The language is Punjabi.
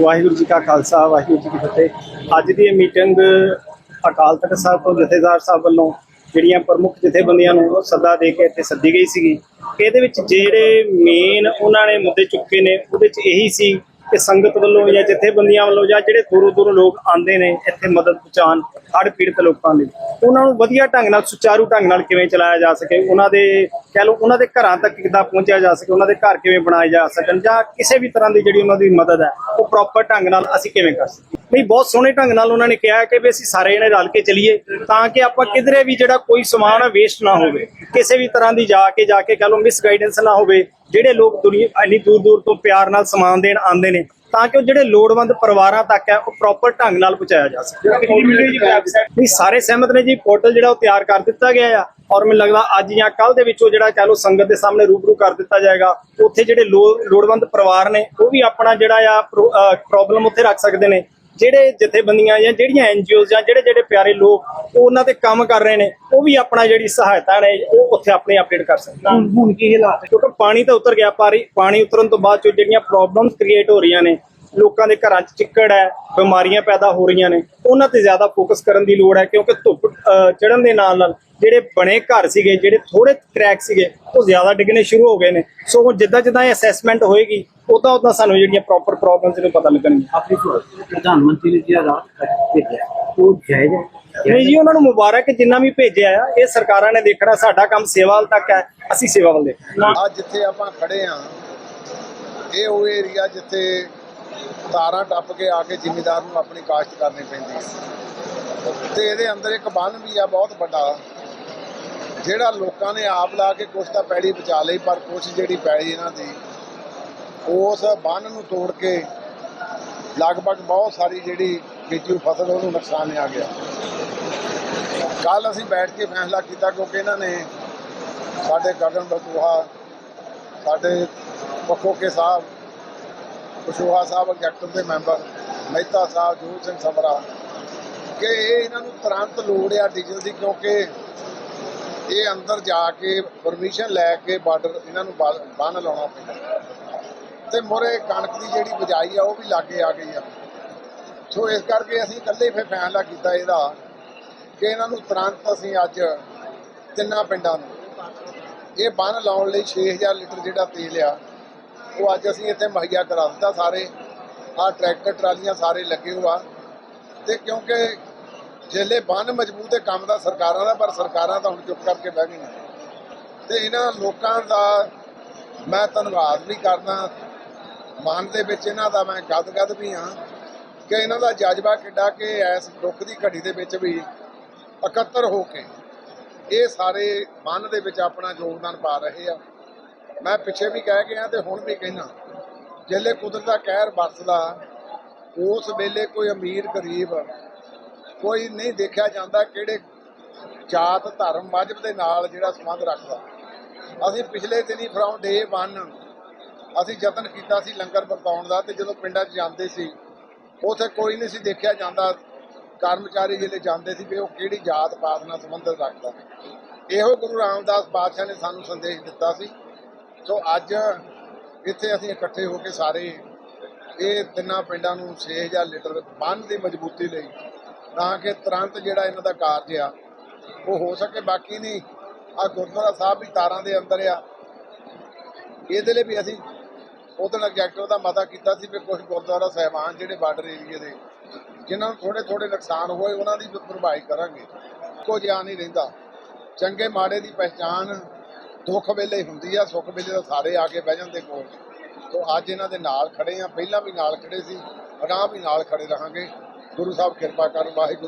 ਵਾਹਿਗੁਰੂ ਜੀ ਕਾ ਖਾਲਸਾ, ਵਾਹਿਗੁਰੂ ਜੀ ਕੀ ਫਤਿਹ। ਅੱਜ ਦੀ ਇਹ ਮੀਟਿੰਗ ਅਕਾਲ ਤਖਤ ਸਾਹਿਬ ਤੋਂ ਜਥੇਦਾਰ ਸਾਹਿਬ ਵੱਲੋਂ ਜਿਹੜੀਆਂ ਪ੍ਰਮੁੱਖ ਜਥੇਬੰਦੀਆਂ ਨੂੰ ਉਹ ਸੱਦਾ ਦੇ ਕੇ ਇੱਥੇ ਸੱਦੀ ਗਈ ਸੀਗੀ। ਇਹਦੇ ਵਿੱਚ ਜਿਹੜੇ ਮੇਨ ਉਹਨਾਂ ਨੇ ਮੁੱਦੇ ਚੁੱਕੇ ਨੇ, ਉਹਦੇ ਵਿੱਚ ਇਹੀ ਸੀ ਕਿ ਸੰਗਤ ਵੱਲੋਂ ਜਾਂ ਜਥੇਬੰਦੀਆਂ ਵੱਲੋਂ ਜਾਂ ਜਿਹੜੇ ਦੂਰੋਂ ਦੂਰੋਂ ਲੋਕ ਆਉਂਦੇ ਨੇ, ਇੱਥੇ ਮਦਦ ਪਹੁੰਚਾਉਣ, ਹੜ੍ਹ ਪੀੜਤ ਲੋਕਾਂ ਲਈ ਉਹਨਾਂ ਨੂੰ ਵਧੀਆ ਢੰਗ ਨਾਲ, ਸੁਚਾਰੂ ਢੰਗ ਨਾਲ ਕਿਵੇਂ ਚਲਾਇਆ ਜਾ ਸਕੇ, ਉਹਨਾਂ ਦੇ ਕਹਿ ਲਓ, ਉਹਨਾਂ ਦੇ ਘਰਾਂ ਤੱਕ ਕਿੱਦਾਂ ਪਹੁੰਚਿਆ ਜਾ ਸਕੇ, ਉਹਨਾਂ ਦੇ ਘਰ ਕਿਵੇਂ ਬਣਾਏ ਜਾ ਸਕਣ, ਜਾਂ ਕਿਸੇ ਵੀ ਤਰ੍ਹਾਂ ਦੀ ਜਿਹੜੀ ਉਹਨਾਂ ਦੀ ਮਦਦ ਹੈ, ਉਹ ਪ੍ਰੋਪਰ ਢੰਗ ਨਾਲ ਅਸੀਂ ਕਿਵੇਂ ਕਰ ਸਕੀਏ? ਨਹੀਂ ਬਹੁਤ ਸੋਹਣੇ ਢੰਗ ਨਾਲ ਉਹਨਾਂ ਨੇ ਕਿਹਾ ਕਿ ਵੀ ਅਸੀਂ ਸਾਰੇ ਜਣੇ ਰਲ ਕੇ ਚੱਲੀਏ ਤਾਂ ਕਿ ਆਪਾਂ ਕਿਧਰੇ ਵੀ ਜਿਹੜਾ ਕੋਈ ਸਮਾਨ ਹੈ ਵੇਸਟ ਨਾ ਹੋਵੇ ਕਿਸੇ ਵੀ ਤਰ੍ਹਾਂ ਦੀ ਜਾ ਕੇ ਜਾ ਕੇ ਕਹ ਲਓ ਮਿਸ ਗਾਈਡੈਂਸ ਨਾ ਹੋਵੇ ਜਿਹੜੇ ਲੋਕ ਦੁਨੀਆ ਇੰਨੀ ਦੂਰ ਦੂਰ ਤੋਂ ਪਿਆਰ ਨਾਲ ਸਮਾਨ ਦੇਣ ਆਉਂਦੇ ਨੇ ਤਾਂ ਕਿ ਉਹ ਜਿਹੜੇ ਲੋੜਵੰਦ ਪਰਿਵਾਰਾਂ ਤੱਕ ਹੈ ਉਹ ਪ੍ਰੋਪਰ ਢੰਗ ਨਾਲ ਪਹੁੰਚਾਇਆ ਜਾ ਸਕੇ। ਨਹੀਂ ਸਾਰੇ ਸਹਿਮਤ ਨੇ ਜੀ ਪੋਰਟਲ ਜਿਹੜਾ ਉਹ ਤਿਆਰ ਕਰ ਦਿੱਤਾ ਗਿਆ ਆ ਔਰ ਮੈਨੂੰ ਲੱਗਦਾ ਅੱਜ ਜਾਂ ਕੱਲ ਦੇ ਵਿੱਚ ਉਹ ਜਿਹੜਾ ਕਹ ਲਓ ਸੰਗਤ ਦੇ ਸਾਹਮਣੇ ਰੂਬਰੂ ਕਰ ਦਿੱਤਾ ਜਾਏਗਾ ਉੱਥੇ ਜਿਹੜੇ ਲੋ- ਲੋੜਵੰਦ ਪਰਿਵਾਰ ਨੇ ਉਹ ਵੀ ਆਪਣਾ ਜਿਹੜਾ ਆ ਪ੍ਰੋਬਲਮ ਉੱਥੇ ਰੱਖ ਸਕਦੇ ਨੇ। ਜਿਹੜੇ ਜਥੇਬੰਦੀਆਂ ਜਾਂ ਜਿਹੜੀਆਂ ਐਨਜੀਓਜ਼ ਜਾਂ ਜਿਹੜੇ ਜਿਹੜੇ ਪਿਆਰੇ ਲੋਕ ਉਹ ਉਹਨਾਂ ਤੇ ਕੰਮ ਕਰ ਰਹੇ ਨੇ ਉਹ ਵੀ ਆਪਣਾ ਜਿਹੜੀ ਸਹਾਇਤਾ ਨੇ ਉਹ ਉੱਥੇ ਆਪਣੇ ਅਪਡੇਟ ਕਰ ਸਕਦੇ ਨੇ। ਹੁਣ ਕੀ ਹਾਲਾਤ ਕਿਉਂਕਿ ਪਾਣੀ ਤਾਂ ਉਤਰ ਗਿਆ ਪਾਣੀ ਉਤਰਨ ਤੋਂ ਬਾਅਦ ਜਿਹੜੀਆਂ ਪ੍ਰੋਬਲਮਸ ਕ੍ਰੀਏਟ ਹੋ ਰਹੀਆਂ ਨੇ ਲੋਕਾਂ ਦੇ ਘਰਾਂ 'ਚ ਚਿੱਕੜ ਹੈ ਬਿਮਾਰੀਆਂ ਪੈਦਾ ਹੋ ਰਹੀਆਂ ਨੇ ਉਹਨਾਂ ਤੇ ਜ਼ਿਆਦਾ ਫੋਕਸ ਕਰਨ ਦੀ ਲੋੜ ਹੈ ਕਿਉਂਕਿ ਧੁੱਪ ਚੜਨ ਦੇ ਨਾਲ ਨਾਲ ਜਿਹੜੇ ਬਣੇ ਘਰ ਸੀਗੇ ਜਿਹੜੇ ਥੋੜੇ ਕ੍ਰੈਕ ਸੀਗੇ ਉਹ ਜ਼ਿਆਦਾ ਡਿੱਗਣੇ ਸ਼ੁਰੂ ਹੋ ਗਏ ਨੇ। ਸੋ ਹੁਣ ਜਿੱਦਾਂ ਜਿੱਦਾਂ ਇਹ ਅਸੈਸਮੈਂਟ ਹੋਏਗੀ ਉਦਾਂ ਉਦਾਂ ਸਾਨੂੰ ਜਿਹੜੀਆਂ ਪ੍ਰੋਪਰ ਪ੍ਰੋਬਲਮਸ ਨੇ ਪਤਾ ਲੱਗਣਗੀਆਂ। ਆਪਣੀ ਪ੍ਰਧਾਨ ਮੰਤਰੀ ਨੇ ਜਿਹੜਾ ਰਾਤ ਭੇਜਿਆ ਉਹ ਜਾਇਜ਼ ਹੈ? ਨਹੀਂ ਜੀ ਉਹਨਾਂ ਨੂੰ ਮੁਬਾਰਕ ਜਿੰਨਾ ਵੀ ਭੇਜਿਆ ਆ ਇਹ ਸਰਕਾਰਾਂ ਨੇ ਦੇਖਣਾ ਸਾਡਾ ਕੰਮ ਸੇਵਾ ਵੱਲ ਤੱਕ ਹੈ ਅਸੀਂ ਸੇਵਾ ਵੱਲ ਦੇਖਣਾ। ਅੱਜ ਜਿੱਥੇ ਆਪਾਂ ਖੜੇ ਆ ਇਹ ਉਹ ਏਰੀਆ ਜਿੱਥੇ ਤਾਰਾਂ ਟੱਪ ਕੇ ਆ ਕੇ ਜ਼ਿਮੀਦਾਰ ਨੂੰ ਆਪਣੀ ਕਾਸ਼ਤ ਕਰਨੀ ਪੈਂਦੀ ਹੈ। ਤੇ ਇਹਦੇ ਅੰਦਰ ਇੱਕ ਬੰਨ ਵੀ ਆ, ਬਹੁਤ ਵੱਡਾ। ਜਿਹੜਾ ਲੋਕਾਂ ਨੇ ਆਪ ਲਾ ਕੇ ਕੁਛ ਤਾਂ ਪੈੜੀ ਬਚਾ ਲਈ, ਪਰ ਕੁਛ ਜਿਹੜੀ ਪੈੜੀ ਇਹਨਾਂ ਦੀ, ਉਸ ਬੰਨ ਨੂੰ ਤੋੜ ਕੇ ਲਗਭਗ ਬਹੁਤ ਸਾਰੀ ਜਿਹੜੀ ਬੀਜੀ ਫਸਲ, ਉਹਨੂੰ ਨੁਕਸਾਨ ਆ ਗਿਆ। ਕੱਲ ਅਸੀਂ ਬੈਠ ਕੇ ਫੈਸਲਾ ਕੀਤਾ, ਕਿਉਂਕਿ ਇਹਨਾਂ ਨੇ ਸਾਡੇ ਗਗਨ ਬਤੂਹਾ ਸਾਡੇ ਪੱਖੋਕੇ ਸਾਹਿਬ ਕੁਸ਼ਵਾਹਾ ਸਾਹਿਬ ਐਗਜ਼ੈਕਟਿਵ ਦੇ ਮੈਂਬਰ ਮਹਿਤਾ ਸਾਹਿਬ, ਜੋਤ ਸਿੰਘ ਸਮਰਾ ਕਿ ਇਹ ਇਹਨਾਂ ਨੂੰ ਤੁਰੰਤ ਲੋੜ ਆ ਡੀਜ਼ਲ ਦੀ, ਕਿਉਂਕਿ ਇਹ ਅੰਦਰ ਜਾ ਕੇ ਪਰਮਿਸ਼ਨ ਲੈ ਕੇ ਬਾਰਡਰ ਇਹਨਾਂ ਨੂੰ ਬੰਨ ਬੰਨ੍ਹ ਲਾਉਣਾ ਪੈਂਦਾ। ਤੇ ਮੋਰੇ ਕਣਕ ਦੀ ਜਿਹੜੀ ਬਜਾਈ ਆ, ਉਹ ਵੀ ਲਾਗੇ ਆ ਗਈ ਆ। ਸੋ ਇਸ ਕਰਕੇ ਅਸੀਂ ਇਕੱਲੇ ਫਿਰ ਫੈਸਲਾ ਕੀਤਾ ਇਹਦਾ, ਕਿ ਇਹਨਾਂ ਨੂੰ ਤੁਰੰਤ ਅਸੀਂ ਅੱਜ ਤਿੰਨਾਂ ਪਿੰਡਾਂ ਨੂੰ, ਇਹ ਬੰਨ ਲਾਉਣ ਲਈ 6000 ਲੀਟਰ ਜਿਹੜਾ ਤੇਲ ਆ ਉਹ ਅੱਜ ਅਸੀਂ ਇੱਥੇ ਮੁਹੱਈਆ ਕਰਾ ਦਿੱਤਾ ਸਾਰੇ। ਆਹ ਟਰੈਕਟਰ, ਟਰਾਲੀਆਂ ਸਾਰੇ ਲੱਗੇ ਹੋਆ ਤੇ ਕਿਉਂਕਿ ਜੇਲੇ ਬੰਨ ਮਜ਼ਬੂਤ ਹੈ ਕੰਮ ਦਾ ਸਰਕਾਰਾਂ ਦਾ, ਪਰ ਸਰਕਾਰਾਂ ਤਾਂ ਹੁਣ ਚੁੱਪ ਕਰਕੇ ਬਹਿ ਗਈਆਂ। ਤੇ ਇਹਨਾਂ ਲੋਕਾਂ ਦਾ ਮੈਂ ਧੰਨਵਾਦ ਵੀ ਕਰਦਾ। ਮਨ ਦੇ ਵਿੱਚ ਇਹਨਾਂ ਦਾ ਮੈਂ ਗਦਗਦ ਵੀ ਹਾਂ ਕਿ ਇਹਨਾਂ ਦਾ ਜਜ਼ਬਾ ਕਿੱਡਾ ਕਿ ਇਸ ਦੁੱਖ ਦੀ ਘੜੀ ਦੇ ਵਿੱਚ ਵੀ ਇਕੱਤਰ ਹੋ ਕੇ ਇਹ ਸਾਰੇ ਮਨ ਦੇ ਵਿੱਚ ਆਪਣਾ ਯੋਗਦਾਨ ਪਾ ਰਹੇ ਆ। ਮੈਂ ਪਿੱਛੇ ਵੀ ਕਹਿ ਗਿਆ ਤੇ ਹੁਣ ਵੀ ਕਹਿਣਾ। ਜਿਹੜੇ ਕੁਦਰਤ ਦਾ ਕਹਿਰ ਵਰਤਦਾ ਉਸ ਵੇਲੇ ਕੋਈ ਅਮੀਰ ਗਰੀਬ ਕੋਈ ਨਹੀਂ ਦੇਖਿਆ ਜਾਂਦਾ ਕਿਹੜੇ ਜਾਤ, ਧਰਮ ਮਜਬ ਦੇ ਨਾਲ ਜਿਹੜਾ ਸੰਬੰਧ ਰੱਖਦਾ। ਅਸੀਂ ਪਿਛਲੇ ਦਿਨੀ ਫਰੋਮ ਡੇ 1 ਅਸੀਂ ਯਤਨ ਕੀਤਾ ਸੀ ਲੰਗਰ ਵਰਤਾਉਣ ਦਾ ਤੇ ਜਦੋਂ ਪਿੰਡਾਂ 'ਚ ਜਾਂਦੇ ਸੀ, ਉਥੇ ਕੋਈ ਨਹੀਂ ਸੀ ਦੇਖਿਆ ਜਾਂਦਾ। ਕਰਮਚਾਰੀ ਜਿਹੜੇ ਜਾਂਦੇ ਸੀ ਵੀ ਉਹ ਕਿਹੜੀ ਜਾਤ ਪਾਤ ਨਾਲ ਸੰਬੰਧ ਰੱਖਦਾ। ਇਹੋ ਗੁਰੂ ਰਾਮਦਾਸ ਪਾਤਸ਼ਾਹ ਨੇ ਸਾਨੂੰ ਸੰਦੇਸ਼ ਦਿੱਤਾ ਸੀ। ਸੋ ਅੱਜ ਇੱਥੇ ਅਸੀਂ ਇਕੱਠੇ ਹੋ ਕੇ ਸਾਰੇ ਇਹ ਤਿੰਨਾਂ ਪਿੰਡਾਂ ਨੂੰ 6000 ਲੀਟਰ ਬੰਨ ਦੀ ਮਜ਼ਬੂਤੀ ਲਈ ਤਾਂ ਕਿ ਤੁਰੰਤ ਜਿਹੜਾ ਇਹਨਾਂ ਦਾ ਕਾਰਜ ਆ, ਉਹ ਹੋ ਸਕੇ। ਬਾਕੀ ਨਹੀਂ ਆ ਗੁਰਦੁਆਰਾ ਸਾਹਿਬ ਵੀ ਤਾਰਾਂ ਦੇ ਅੰਦਰ ਆ। ਇਹਦੇ ਲਈ ਵੀ ਅਸੀਂ ਉਹਦੇ ਨਾਲ ਐਗਜੈਕਟਿਵ ਦਾ ਮਤਾ ਕੀਤਾ ਸੀ ਵੀ ਕੁਝ ਗੁਰਦੁਆਰਾ ਸਾਹਿਬਾਨ ਜਿਹੜੇ ਬਾਰਡਰ ਏਰੀਏ ਦੇ, ਜਿਨ੍ਹਾਂ ਨੂੰ ਥੋੜੇ ਥੋੜੇ ਨੁਕਸਾਨ ਹੋਏ, ਉਹਨਾਂ ਦੀ ਵੀ ਭਰਪਾਈ ਕਰਾਂਗੇ। ਕੋਈ ਆ ਨਹੀਂ ਰਹਿੰਦਾ। ਚੰਗੇ ਮਾੜੇ ਦੀ ਪਹਿਚਾਨ ਦੁੱਖ ਵੇਲੇ ਹੁੰਦੀ ਆ, ਸੁੱਖ ਵੇਲੇ ਤਾਂ ਸਾਰੇ ਆ ਕੇ ਬਹਿ ਜਾਂਦੇ ਕੋਲ। ਸੋ ਅੱਜ ਇਹਨਾਂ ਦੇ ਨਾਲ ਖੜੇ ਆ, ਪਹਿਲਾਂ ਵੀ ਨਾਲ ਖੜੇ ਸੀ ਅਗਾਂਹ ਵੀ ਨਾਲ ਖੜੇ ਰਹਾਂਗੇ। ਗੁਰੂ ਸਾਹਿਬ ਕਿਰਪਾ ਕਰਨ, ਵਾਹਿਗੁਰੂ